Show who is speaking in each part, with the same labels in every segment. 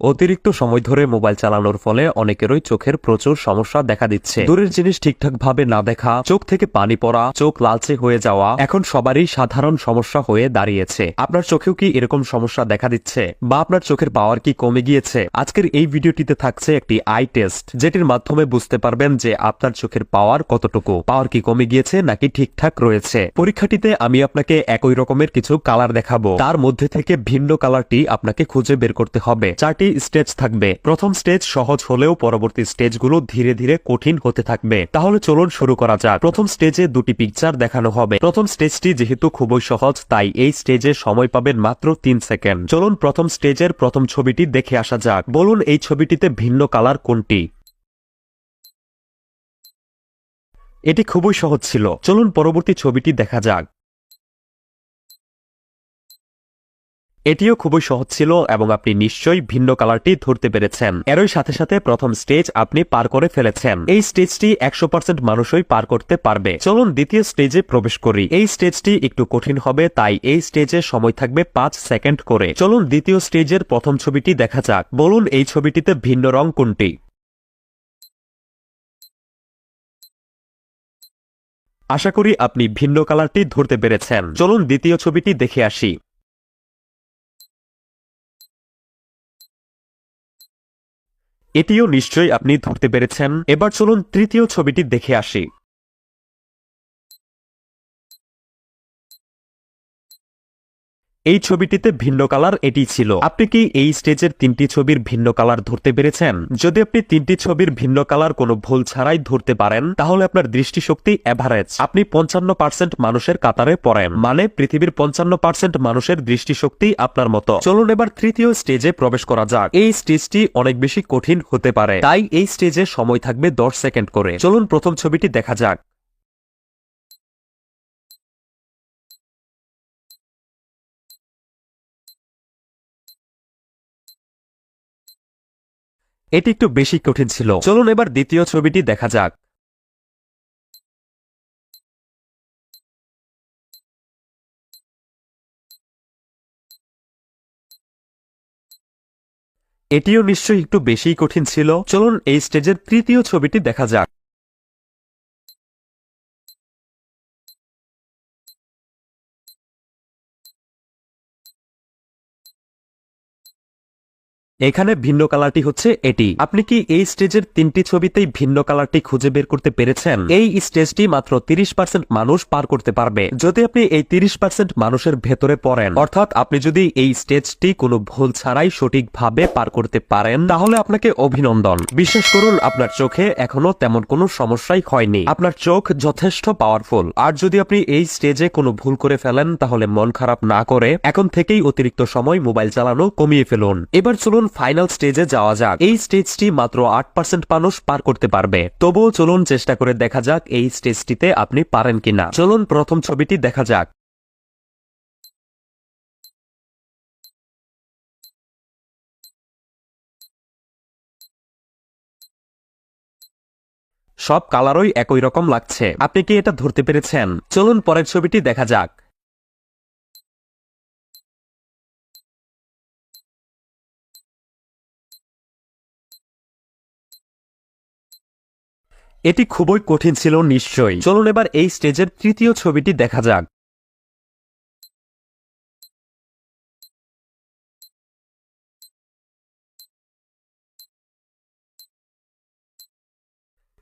Speaker 1: অতিরিক্ত সময় ধরে মোবাইল চালানোর ফলে অনেকেরই চোখের প্রচুর সমস্যা দেখা দিচ্ছে। দূরের জিনিস ঠিকঠাক ভাবে না দেখা, চোখ থেকে পানি পড়া, চোখ লালচে হয়ে যাওয়া, এখন সবারই সাধারণ সমস্যা হয়ে দাঁড়িয়েছে। আপনার চোখেও কি এরকম সমস্যা দেখা দিচ্ছে? বা আপনার চোখের পাওয়ার কি কমে গিয়েছে? আজকের এই ভিডিওটিতে থাকছে একটি আই টেস্ট যেটির মাধ্যমে বুঝতে পারবেন যে আপনার চোখের পাওয়ার কতটুকু, পাওয়ার কি কমে গিয়েছে নাকি ঠিকঠাক রয়েছে। পরীক্ষাটিতে আমি আপনাকে একই রকমের কিছু কালার দেখাবো। তার মধ্যে থেকে ভিন্ন কালারটি আপনাকে খুঁজে বের করতে হবে। চারটি স্টেজ থাকবে। প্রথম স্টেজ সহজ হলেও পরবর্তী স্টেজগুলো ধীরে ধীরে কঠিন হতে থাকবে। তাহলে চলুন শুরু করা যাক। প্রথম স্টেজে দুটি পিকচার দেখানো হবে। প্রথম স্টেজটি যেহেতু খুবই সহজ, তাই এই স্টেজে সময় পাবেন মাত্র তিন সেকেন্ড চলুন প্রথম স্টেজের প্রথম ছবিটি দেখে আসা যাক। বলুন এই ছবিটিতে ভিন্ন কালার কোনটি? এটি খুবই সহজ ছিল। চলুন পরবর্তী ছবিটি দেখা যাক। এটিও খুবই সহজ ছিল এবং আপনি নিশ্চয়ই ভিন্ন কালারটি ধরতে পেরেছেন। এরই সাথে সাথে প্রথম স্টেজ আপনি পার করে ফেলেছেন। এই স্টেজটি একশো পার্সেন্ট মানুষই পার করতে পারবে। চলুন দ্বিতীয় স্টেজে প্রবেশ করি। এই স্টেজটি একটু কঠিন হবে, তাই এই স্টেজে সময় থাকবে পাঁচ সেকেন্ড করে। চলুন দ্বিতীয় স্টেজের প্রথম ছবিটি দেখা যাক। বলুন এই ছবিটিতে ভিন্ন রং কোনটি? আশা করি আপনি ভিন্ন কালারটি ধরতে পেরেছেন। চলুন দ্বিতীয় ছবিটি দেখে আসি। এটিও নিশ্চয়ই আপনি ধরতে পেরেছেন। এবার চলুন তৃতীয় ছবিটি দেখে আসি। এই ছবিটিতে ভিন্ন কালার এটি ছিল। আপনি কি এই স্টেজের তিনটি ছবির ভিন্ন কালার ধরতে পেরেছেন? যদি আপনি তিনটি ছবির ভিন্ন কালার কোনো ভুল ছাড়াই ধরতে পারেন, তাহলে আপনার দৃষ্টিশক্তি এভারেজ আপনি পঞ্চান্ন পার্সেন্ট মানুষের কাতারে পড়েন মানে পৃথিবীর পঞ্চান্ন পার্সেন্ট মানুষের দৃষ্টিশক্তি আপনার মতো। চলুন এবার তৃতীয় স্টেজে প্রবেশ করা যাক। এই স্টেজটি অনেক বেশি কঠিন হতে পারে, তাই এই স্টেজে সময় থাকবে দশ সেকেন্ড করে। চলুন প্রথম ছবিটি দেখা যাক। এটি একটু বেশি কঠিন ছিল। চলুন এবার দ্বিতীয় ছবিটি দেখা যাক। এটিও নিশ্চয়ই একটু বেশি কঠিন ছিল। চলুন এই স্টেজের তৃতীয় ছবিটি দেখা যাক। এখানে ভিন্ন কালারটি হচ্ছে এটি। আপনি কি এই স্টেজের তিনটি ছবিতেই ভিন্ন কালারটি খুঁজে বের করতে পেরেছেন? এই স্টেজটি মাত্র তিরিশ পার্সেন্ট মানুষ পার করতে পারবে। যদি আপনি এই তিরিশ পার্সেন্ট মানুষের ভেতরে পড়েন, অর্থাৎ আপনি যদি এই স্টেজটি কোনো ভুল ছাড়াই সঠিকভাবে পার করতে পারেন, তাহলে আপনাকে অভিনন্দন। বিশ্বাস করুন, আপনার চোখে এখনও তেমন কোনো সমস্যাই হয়নি। আপনার চোখ যথেষ্ট পাওয়ারফুল আর যদি আপনি এই স্টেজে কোনো ভুল করে ফেলেন, তাহলে মন খারাপ না করে এখন থেকেই অতিরিক্ত সময় মোবাইল চালানো কমিয়ে ফেলুন। এবার চলুন ফাইনাল স্টেজে যাওয়া যাক। এই স্টেজটি মাত্র আট পার্সেন্ট মানুষ পার করতে পারবে। তবুও চলুন চেষ্টা করে দেখা যাক এই স্টেজটিতে আপনি পারেন কিনা। চলুন প্রথম ছবিটি দেখা যাক। সব কালারই একই রকম লাগছে। আপনি কি এটা ধরতে পেরেছেন? চলুন পরের ছবিটি দেখা যাক। এটি খুবই কঠিন ছিল নিশ্চয়ই। চলুন এবার এই স্টেজের তৃতীয় ছবিটি দেখা যাক।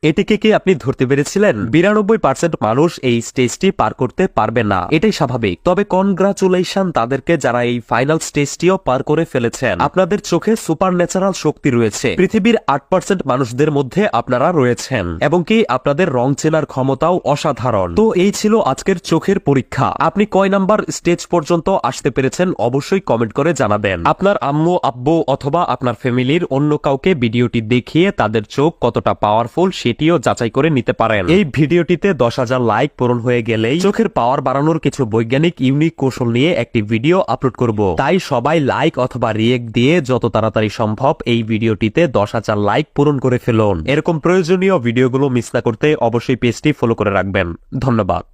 Speaker 1: এটিকে কি আপনি ধরতে পেরেছিলেন? বিরানব্বই পার্সেন্ট মানুষ এই স্টেজটি পার করতে পারবে না। এটাই স্বাভাবিক। তবে কনগ্রাচুলেশন তাদেরকে যারা এই ফাইনাল স্টেজটিও পার করে ফেলেছেন। আপনাদের চোখে সুপার ন্যাচারাল শক্তি রয়েছে। পৃথিবীর আট পার্সেন্ট মানুষদের মধ্যে আপনারা রয়েছেন। এবং কি আপনাদের রং চেনার ক্ষমতাও অসাধারণ। তো এই ছিল আজকের চোখের পরীক্ষা। আপনি কয় নাম্বার স্টেজ পর্যন্ত আসতে পেরেছেন অবশ্যই কমেন্ট করে জানাবেন। আপনার আম্মু, আব্বু অথবা আপনার ফ্যামিলির অন্য কাউকে ভিডিওটি দেখিয়ে তাদের চোখ কতটা পাওয়ারফুল সেটিও যাচাই করে নিতে পারেন। এই ভিডিওটিতে দশ হাজার লাইক পূরণ হয়ে গেলেই চোখের পাওয়ার বাড়ানোর কিছু বৈজ্ঞানিক ইউনিক কৌশল নিয়ে একটি ভিডিও আপলোড করব। তাই সবাই লাইক অথবা রিয়েক দিয়ে যত তাড়াতাড়ি সম্ভব এই ভিডিওটিতে দশ হাজার লাইক পূরণ করে ফেলুন। এরকম প্রয়োজনীয় ভিডিওগুলো মিস না করতে অবশ্যই পেজটি ফলো করে রাখবেন। ধন্যবাদ।